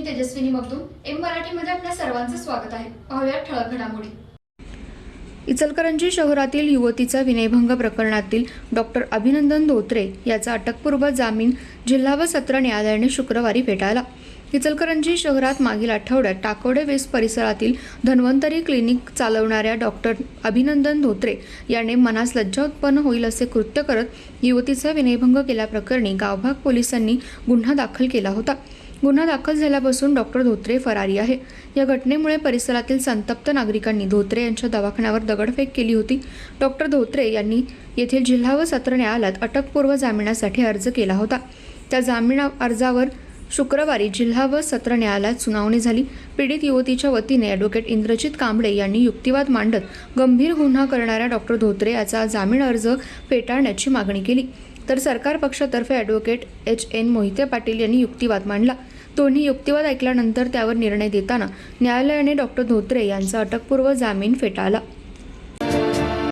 मी Tejaswini Magdum. M मराठीमध्ये आपल्या सर्वांचं स्वागत आहे. पाहूया ठळक घडामोडी. इचलकरंजी शहरातील युवतीचा विनयभंग प्रकरणातील डॉक्टर अभिनंदन धोत्रे याचा अटकपूर्व जामीन जिल्हा व सत्र न्यायालयाने शुक्रवारी फेटाळला. इचलकरंजी शहरात मागील आठवड्यात टाकोडे वेस्ट परिसरातील धन्वंतरी क्लिनिक चालवणाऱ्या डॉक्टर अभिनंदन धोत्रे याने मनास लज्जा उत्पन्न होईल असे कृत्य करत युवतीचा विनयभंग केल्याप्रकरणी गावभाग पोलिसांनी गुन्हा दाखल केला होता. गुन्हा दाखल झाल्यापासून डॉक्टर धोत्रे फरारी आहे. या घटनेमुळे परिसरातील संतप्त नागरिकांनी धोत्रे यांच्या दवाखान्यावर दगडफेक केली होती. डॉक्टर धोत्रे यांनी येथील जिल्हा व सत्र न्यायालयात अटकपूर्व जामिनासाठी अर्ज केला होता. त्या जामीन अर्जावर शुक्रवारी जिल्हा व सत्र न्यायालयात सुनावणी झाली. पीडित युवतीच्या वतीने ॲडव्होकेट इंद्रजित कांबळे यांनी युक्तिवाद मांडत गंभीर गुन्हा करणाऱ्या डॉक्टर धोत्रे याचा जामीन अर्ज फेटाळण्याची मागणी केली. तर सरकार पक्षातर्फे advocate H N Mohite Patil यांनी युक्तिवाद मांडला. दोन्ही युक्तिवाद ऐकल्यानंतर त्यावर निर्णय देताना न्यायालयाने डॉक्टर धोत्रे यांचा अटकपूर्व जामीन फेटाळला.